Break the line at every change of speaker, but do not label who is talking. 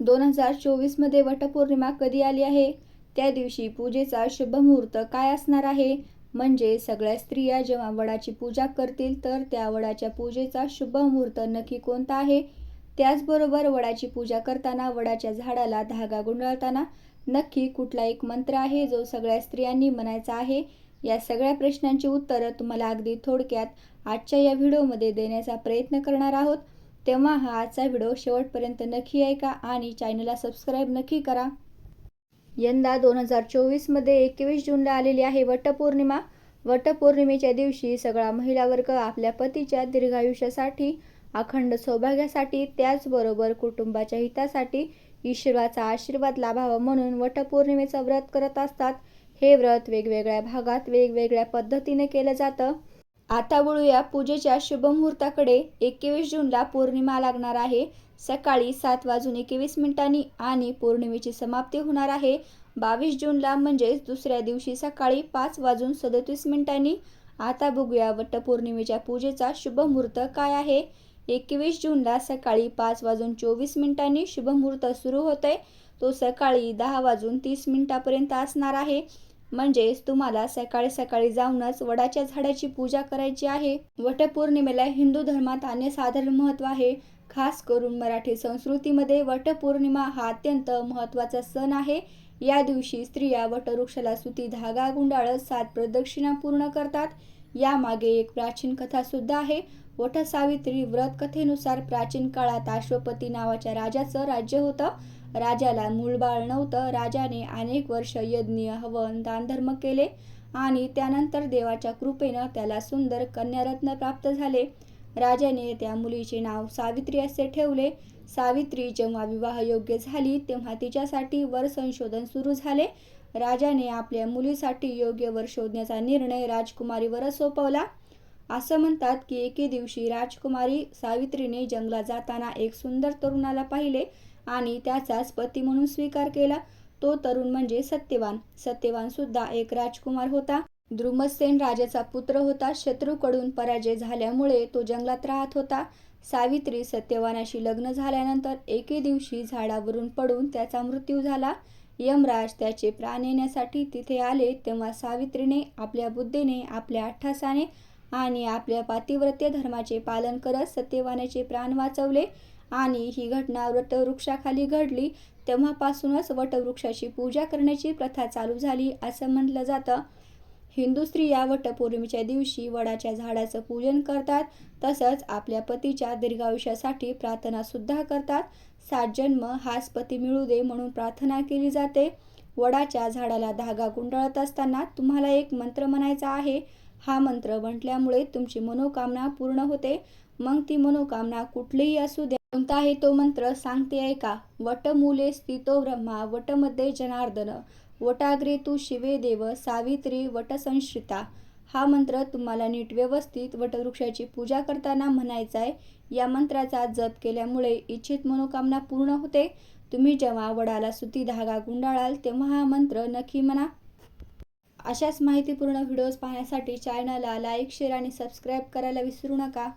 दोन हजार चोवीसमध्ये वटपौर्णिमा कधी आली आहे? त्या दिवशी पूजेचा शुभ मुहूर्त काय असणार आहे? म्हणजे सगळ्या स्त्रिया जेव्हा वडाची पूजा करतील तर त्या वडाच्या पूजेचा शुभ मुहूर्त नक्की कोणता आहे? त्याचबरोबर वडाची पूजा करताना वडाच्या झाडाला धागा गुंडाळताना नक्की कुठला एक मंत्र आहे जो सगळ्या स्त्रियांनी म्हणायचा आहे? या सगळ्या प्रश्नांची उत्तरं तुम्हाला अगदी थोडक्यात आजच्या या व्हिडिओमध्ये देण्याचा प्रयत्न करणार आहोत. तेव्हा हा आजचा व्हिडिओ शेवटपर्यंत नक्की ऐका आणि चॅनलला सबस्क्राईब नक्की करा. यंदा दोन हजार चोवीसमध्ये एकवीस जूनला आलेली आहे वटपौर्णिमा. वटपौर्णिमेच्या दिवशी सगळा महिला वर्ग आपल्या पतीच्या दीर्घायुष्यासाठी अखंड सौभाग्यासाठी त्याचबरोबर कुटुंबाच्या हितासाठी ईश्वराचा आशीर्वाद लाभावा म्हणून वटपौर्णिमेचं व्रत करत असतात. हे व्रत वेगवेगळ्या भागात वेगवेगळ्या पद्धतीने केलं जातं. आता वळूया पूजेच्या शुभमुहूर्ताकडे. एकवीस जूनला पौर्णिमा लागणार आहे. सकाळी सात वाजून एकवीस मिनिटांनी आणि पौर्णिमेची समाप्ती होणार आहे. बावीस जूनला म्हणजेच दुसऱ्या दिवशी सकाळी पाच वाजून सदतीस मिनिटांनी. आता बघूया वटपौर्णिमेच्या पूजेचा शुभमुहूर्त काय आहे. एकवीस जूनला सकाळी पाच वाजून चोवीस मिनिटांनी शुभमुहूर्त सुरू होतोय. तो सकाळी दहा वाजून तीस मिनिटापर्यंत असणार आहे. म्हणजेच तुम्हाला सकाळी सकाळी जाऊनच वडाच्या झाडाची पूजा करायची आहे. वटपौर्णिमेला हिंदू धर्मात अन्य साधारण महत्त्व आहे. खास करून मराठी संस्कृतीमध्ये वटपौर्णिमा हा अत्यंत महत्त्वाचा सण आहे. या दिवशी स्त्रिया वटवृक्षाला सुती धागा गुंडाळत सात प्रदक्षिणा पूर्ण करतात. यामागे एक प्राचीन कथा सुद्धा आहे. वटसावित्री व्रत कथेनुसार प्राचीन काळात अश्वपती नावाच्या राजाचं राज्य होतं. राजाला मूळबाळ नव्हतं. राजाने अनेक वर्ष यज्ञ हवन दानधर्म केले आणि त्यानंतर देवाच्या कृपेनं त्याला सुंदर कन्यारत्न प्राप्त झाले. राजाने त्या मुलीचे नाव सावित्री असे ठेवले. सावित्री जेव्हा विवाह योग्य झाली तेव्हा तिच्यासाठी वर संशोधन सुरू झाले. राजाने आपल्या मुलीसाठी योग्य वर शोधण्याचा निर्णय राजकुमारीवर सोपवला. असं म्हणतात की एके दिवशी राजकुमारी सावित्रीने जंगलात जाताना एक सुंदर तरुणाला पाहिले आणि त्याचाच पती म्हणून स्वीकार केला. तो तरुण म्हणजे सत्यवान. सत्यवान सुद्धा एक राजकुमार होता. द्रुमसेन राजाचा पुत्र होता. शत्रूकडून पराजय झाल्यामुळे तो जंगलात राहत होता. सावित्री सत्यवानाशी लग्न झाल्यानंतर एके दिवशी झाडावरून पडून त्याचा मृत्यू झाला. यमराज त्याचे प्राण येण्यासाठी तिथे आले तेव्हा सावित्रीने आपल्या बुद्धीने आपल्या अठ्ठासाने आणि आपल्या पातिव्रत्य धर्माचे पालन करत सत्यवानाचे प्राण वाचवले आणि ही घटना वटवृक्षाखाली घडली. तेव्हापासूनच वटवृक्षाची पूजा करण्याची प्रथा चालू झाली असं म्हटलं जातं. हिंदू स्त्रिया वटपौर्णिमेच्या दिवशी वडाच्या झाडाचं पूजन करतात तसंच आपल्या पतीच्या दीर्घायुष्यासाठी प्रार्थना सुद्धा करतात. सात जन्म हाच पती मिळू दे म्हणून प्रार्थना केली जाते. वडाच्या झाडाला धागा गुंडाळत असताना तुम्हाला एक मंत्र म्हणायचा आहे. हा मंत्र म्हटल्यामुळे तुमची मनोकामना पूर्ण होते. मग ती मनोकामना कुठलीही असू द्या. कोणता आहे तो मंत्र सांगते ऐका वटमूले स्थितो ब्रह्मा वटमध्ये जनार्दन. वटाग्रे तू शिवे देव सावित्री वटसंश्रिता. हा मंत्र तुम्हाला नीट व्यवस्थित वटवृक्षाची पूजा करताना म्हणायचा आहे या मंत्राचा जप केल्यामुळे इच्छित मनोकामना पूर्ण होते. तुम्ही जेव्हा वडाला सुती धागा गुंडाळाल तेव्हा हा मंत्र नक्की म्हणा. अशाच माहितीपूर्ण व्हिडिओज पाहण्यासाठी चॅनलला लाईक शेअर आणि सबस्क्राईब करायला विसरू नका.